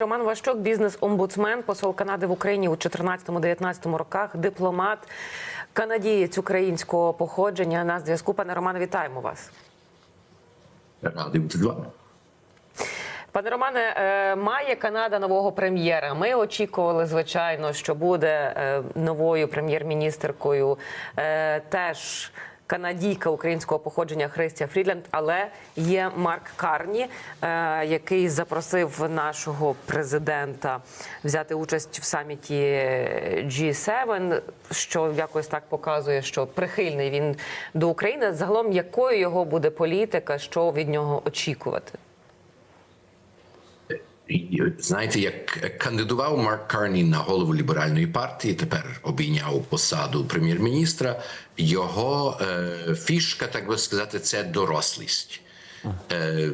Роман Ващук, бізнес-омбудсмен, посол Канади в Україні у 14-19 роках, дипломат, канадієць українського походження. На зв'язку, пане Романе, вітаємо вас. Радий бути з вами. Пане Романе, е, має Канада нового прем'єра. Ми очікували, звичайно, що буде е, новою прем'єр-міністеркою е, теж канадійка українського походження Христя Фрідленд, але є Марк Карні, е, який запросив нашого президента взяти участь в саміті G7, що якось так показує, що прихильний він до України. Загалом, якою його буде політика, що від нього очікувати? Знаєте, як кандидував Марк Карні на голову ліберальної партії, тепер обійняв посаду прем'єр-міністра. Його е, фішка, так би сказати, це дорослість. Е,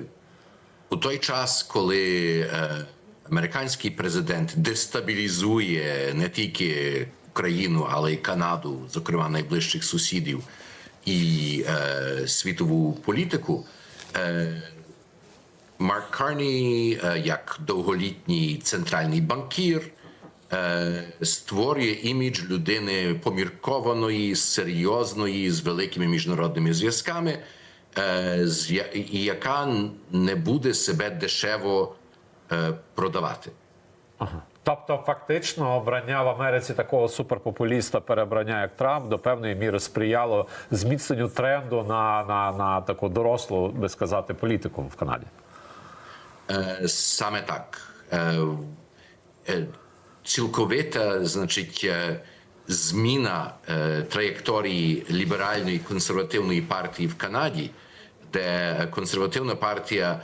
у той час, коли е, американський президент дестабілізує не тільки Україну, але й Канаду, зокрема найближчих сусідів, і е, світову політику. Е, Марк Карні, е, як довголітній центральний банкір, е, створює імідж людини поміркованої, серйозної, з великими міжнародними зв'язками, е, і яка не буде себе дешево продавати. Тобто, фактично, обрання в Америці такого суперпопуліста, перебрання як Трамп, до певної міри сприяло зміцненню тренду на, на, на таку дорослу, би сказати, політику в Канаді. Саме так. Цілковита, значить, зміна траєкторії ліберальної консервативної партії в Канаді, де консервативна партія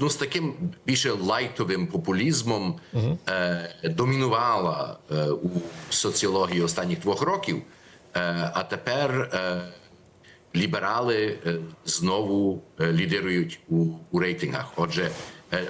ну, з таким більше лайтовим популізмом е, домінувала у соціології останніх двох років, а тепер. ліберали знову лідирують у, у рейтингах. Отже,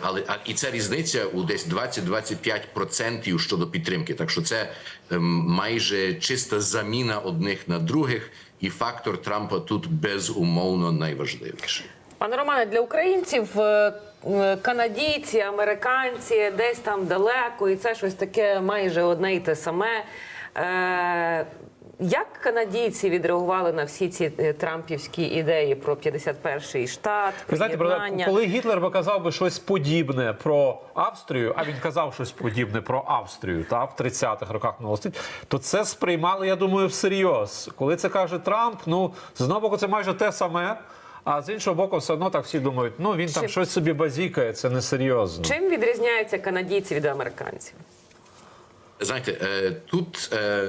але а і ця різниця у десь 20-25% щодо підтримки. Так що це ем, майже чиста заміна одних на других, і фактор Трампа тут безумовно найважливіший. Пане Романе, для українців е, е, канадійці, американці десь там далеко, і це щось таке майже одне й те саме. Як канадійці відреагували на всі ці е, трампівські ідеї про 51-й штат, Ви знаєте, правда, коли Гітлер би казав би щось подібне про Австрію, а він казав щось подібне про Австрію та в 30-х роках минулого століття, то це сприймали, я думаю, всерйоз. Коли це каже Трамп, ну з одного боку, це майже те саме. А з іншого боку, все одно так всі думають, ну він там щось собі базікає, це несерйозно. Чим відрізняються канадійці від американців? Знаєте, е, тут е,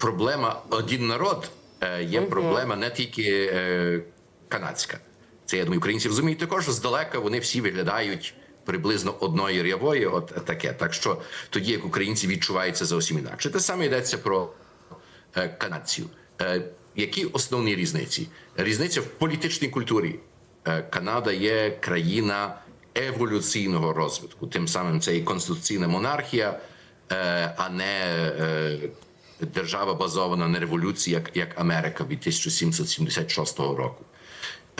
проблема один народ е, є проблема не тільки е, канадська. Це я думаю, українці розуміють також. Здалека вони всі виглядають приблизно одної рявої, от таке. Так що тоді, як українці відчуваються зовсім інакше. Те саме йдеться про е, канадців. Які основні різниці? Різниця в політичній культурі. Канада є країна еволюційного розвитку. Тим самим це і конституційна монархія, а не держава базована на революції, як, як Америка від 1776 року.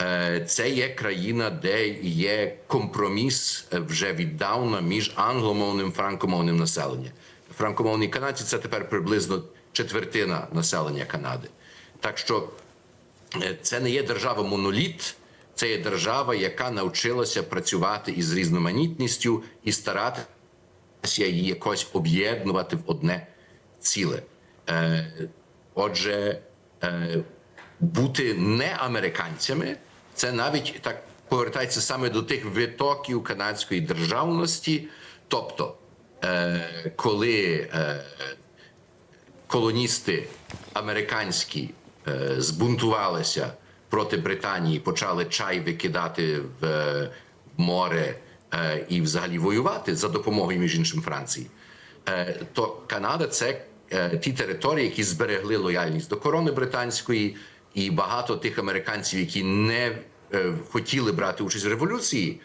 Е, Це є країна, де є компроміс е, вже віддавна між англомовним франкомовним населенням. Франкомовні канадці це тепер приблизно четвертина населення Канади. Так що е, це не є держава моноліт, це є держава, яка навчилася працювати із різноманітністю і старатися її якось об'єднувати в одне ціле. Е, Отже, е, бути не американцями, це навіть так повертається саме до тих витоків канадської державності. Тобто, е, коли колоністи американські збунтувалися проти Британії, почали чай викидати в море і взагалі воювати за допомогою між іншим Франції, то Канада це ті території, які зберегли лояльність до корони британської, і багато тих американців, які не е, хотіли брати участь в революції.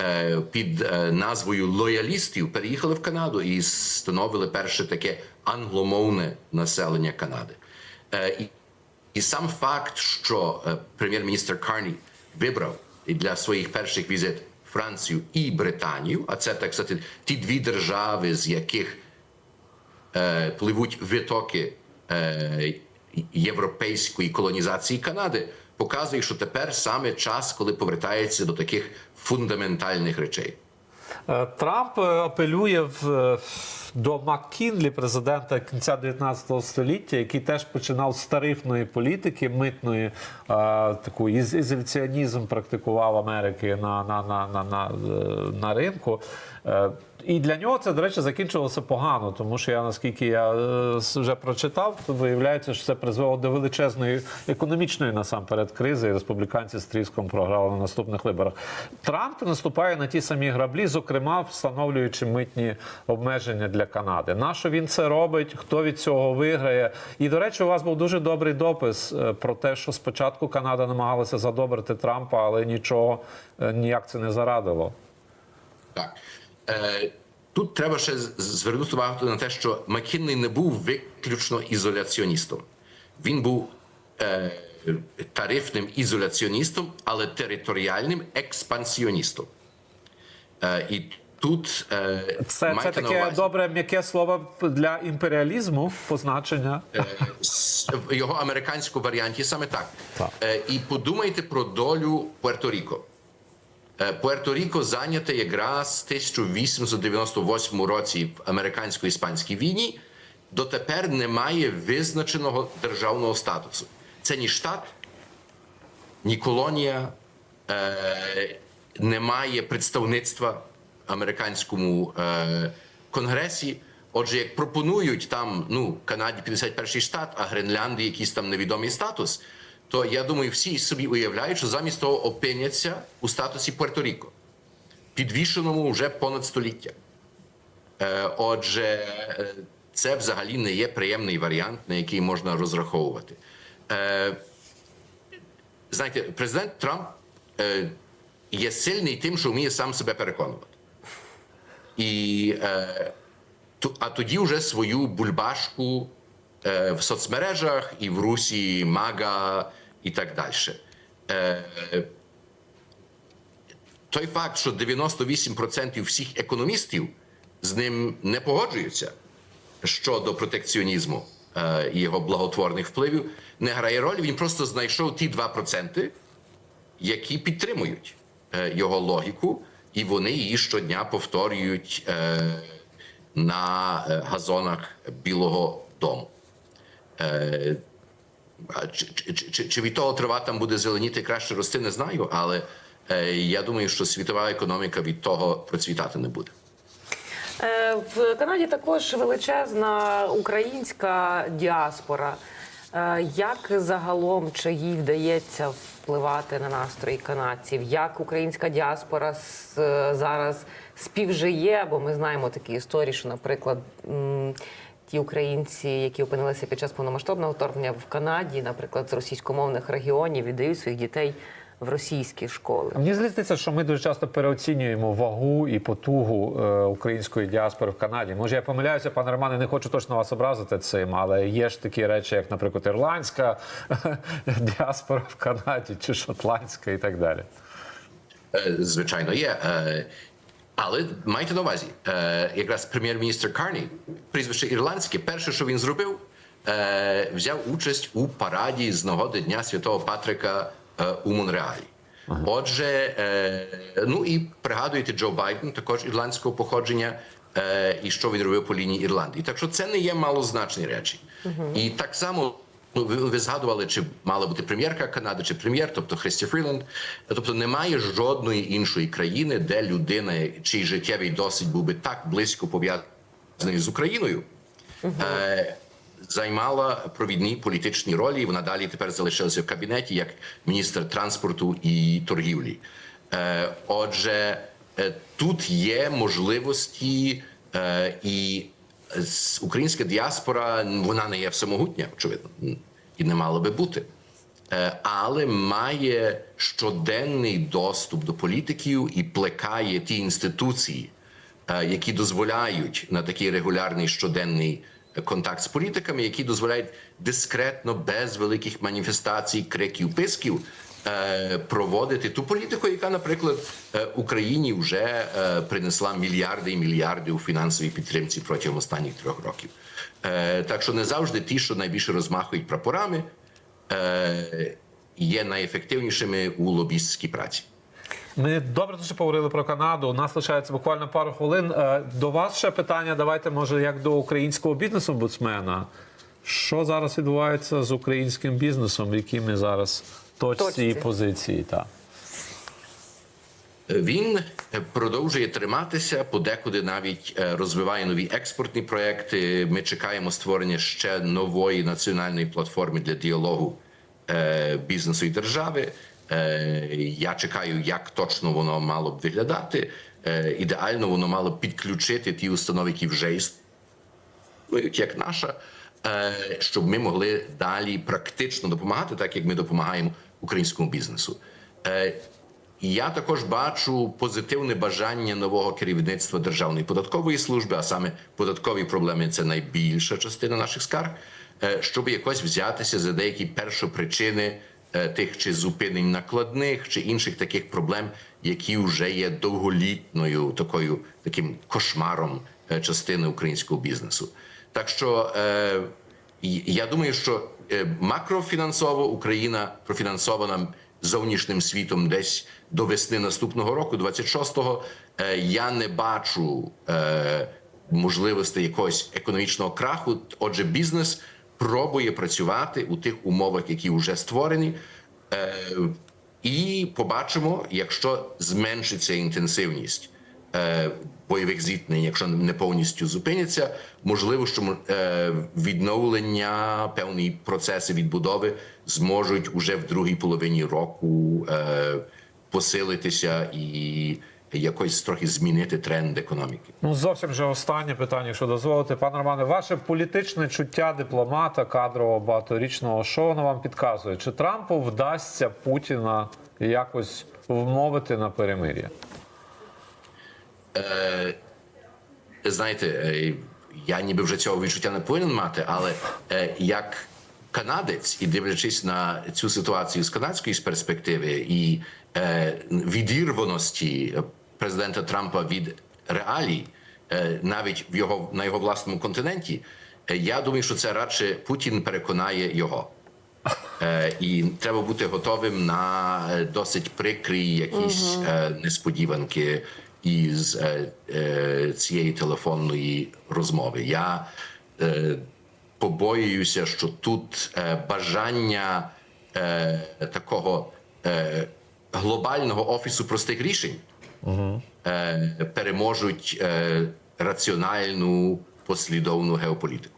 е, Під е, назвою лоялістів переїхали в Канаду і становили перше таке англомовне населення Канади. Е, І, і сам факт, що е, прем'єр-міністр Карні вибрав для своїх перших візит Францію і Британію, а це так сказати, ті дві держави, з яких е, пливуть витоки е, європейської колонізації Канади, показує, що тепер саме час, коли повертається до таких фундаментальних речей. Е, Трамп е, апелює в, е, до Маккінлі, президента кінця 19 століття, який теж починав з тарифної політики, митної, е, таку із- ізоляціонізм практикував Америки на, на, на, на, на, е, на ринку. І для нього це, до речі, закінчилося погано, тому що я наскільки я е, вже прочитав, то виявляється, що це призвело до величезної економічної насамперед кризи, і республіканці з тріском програли на наступних виборах. Трамп наступає на ті самі граблі, зокрема встановлюючи митні обмеження для Канади. Нащо він це робить? Хто від цього виграє? І до речі, у вас був дуже добрий допис е, про те, що спочатку Канада намагалася задобрити Трампа, але нічого е, ніяк це не зарадило. Так. Е, тут треба ще звернути увагу на те, що Маккінлей не був виключно ізоляціоністом. Він був е, тарифним ізоляціоністом, але територіальним експансіоністом. Е, і тут е, Це, це таке увазі, добре м'яке слово для імперіалізму, позначення. е, в його американському варіанті саме так. Так. Е, і подумайте про долю Пуерто-Ріко. Е, Пуерто-Ріко зайняте якраз в 1898 році в американсько-іспанській війні. Дотепер немає визначеного державного статусу. Це ні штат, ні колонія, е, немає представництва американському е, конгресі. Отже, як пропонують там ну Канаді 51-й штат, а Гренляндії якийсь там невідомий статус, то я думаю, всі собі уявляють, що замість того опиняться у статусі Пуерто-Ріко, підвішеному вже понад століття. Е, Отже, е, це взагалі не є приємний варіант, на який можна розраховувати. Е, Знаєте, президент Трамп є сильний тим, що вміє сам себе переконувати. І, а тоді вже свою бульбашку в соцмережах і в Русі, Мага і так далі. Е, той факт, що 98% всіх економістів з ним не погоджуються щодо протекціонізму е, і його благотворних впливів, не грає роль. Він просто знайшов ті 2%, які підтримують е, його логіку, і вони її щодня повторюють на газонах Білого Дому. Чи, чи, чи, від того трава там буде зеленіти краще рости, не знаю, але е, я думаю, що світова економіка від того процвітати не буде. Е, В Канаді також величезна українська діаспора. Е, Як загалом чи їй вдається впливати на настрої канадців? Як українська діаспора зараз співжиє? Бо ми знаємо такі історії, що, наприклад, ті українці, які опинилися під час повномасштабного вторгнення в Канаді, наприклад, з російськомовних регіонів, віддають своїх дітей в російські школи. Мені здається, що ми дуже часто переоцінюємо вагу і потугу е, української діаспори в Канаді. Може, я помиляюся, пане Романе, не хочу точно вас образити цим, але є ж такі речі, як, наприклад, ірландська діаспора в Канаді чи шотландська і так далі. Е, Звичайно, є. Але майте на увазі, е, якраз прем'єр-міністр Карні, прізвище ірландське, перше, що він зробив, е, взяв участь у параді з нагоди Дня Святого Патрика е, у Монреалі. Отже, е, ну і пригадуєте, Джо Байден, також ірландського походження, е, і що він робив по лінії Ірландії. Так що це не є малозначні речі. І так само Ну, ви, ви згадували, чи мала бути прем'єрка Канади, чи прем'єр, тобто Христі Фріланд. Тобто немає жодної іншої країни, де людина, чий життєвий досвід був би так близько пов'язаний з Україною, е, займала провідні політичні ролі. і Вона далі тепер залишилася в кабінеті як міністр транспорту і торгівлі. Е, отже, е, тут є можливості е, і українська діаспора вона не є всемогутня, очевидно, і не мала би бути. Е, Але має щоденний доступ до політиків і плекає ті інституції, е, які дозволяють на такий регулярний щоденний контакт з політиками, які дозволяють дискретно, без великих маніфестацій, криків, писків, проводити ту політику, яка, наприклад, е, Україні вже е, принесла мільярди і мільярди у фінансовій підтримці протягом останніх трьох років. Е, Так що не завжди ті, що найбільше розмахують прапорами, е, є найефективнішими у лобістській праці. Ми добре дуже поговорили про Канаду. У нас лишається буквально пару хвилин. Е, До вас ще питання. Давайте, може, як до українського бізнесу-омбудсмена. Що зараз відбувається з українським бізнесом? В якій ми зараз точці, Точці. і позиції? Так. Він е, продовжує триматися, подекуди навіть е, розвиває нові експортні проекти. Ми чекаємо створення ще нової національної платформи для діалогу е, бізнесу і держави. Я чекаю, як точно воно мало б виглядати. Ідеально воно мало б підключити ті установи, які вже існують, як наша, щоб ми могли далі практично допомагати, так як ми допомагаємо українському бізнесу. Е, я також бачу позитивне бажання нового керівництва Державної податкової служби, а саме податкові проблеми це найбільша частина наших скарг, е, щоб якось взятися за деякі першопричини е, тих чи зупинень накладних чи інших таких проблем, які вже є довголітною такою таким кошмаром частини українського бізнесу. Так що я думаю, що макрофінансово Україна профінансована зовнішнім світом десь до весни наступного року, 26-го. Е, Я не бачу е, можливості якогось економічного краху. Отже, бізнес пробує працювати у тих умовах, які вже створені. Е, І побачимо, якщо зменшиться інтенсивність е, бойових зіткнень, якщо не повністю зупиняться, можливо, що е, відновлення, певні процеси відбудови зможуть уже в другій половині року е, посилитися і якось трохи змінити тренд економіки. Ну, зовсім вже останнє питання, якщо дозволите. Пане Романе, ваше політичне чуття дипломата, кадрового багаторічного, що воно вам підказує? Чи Трампу вдасться Путіна якось вмовити на перемир'я? Знаєте, е, я ніби вже цього відчуття не повинен мати, але е, як канадець, і дивлячись на цю ситуацію з канадської перспективи і е, відірваності президента Трампа від реалій, е, навіть в його на його власному континенті, е, я думаю, що це радше Путін переконає його. Е, І треба бути готовим на е, досить прикрі якісь е, несподіванки із е, е, цієї телефонної розмови. Я е, побоююся, що тут бажання такого глобального офісу простих рішень е, переможуть раціональну послідовну геополітику.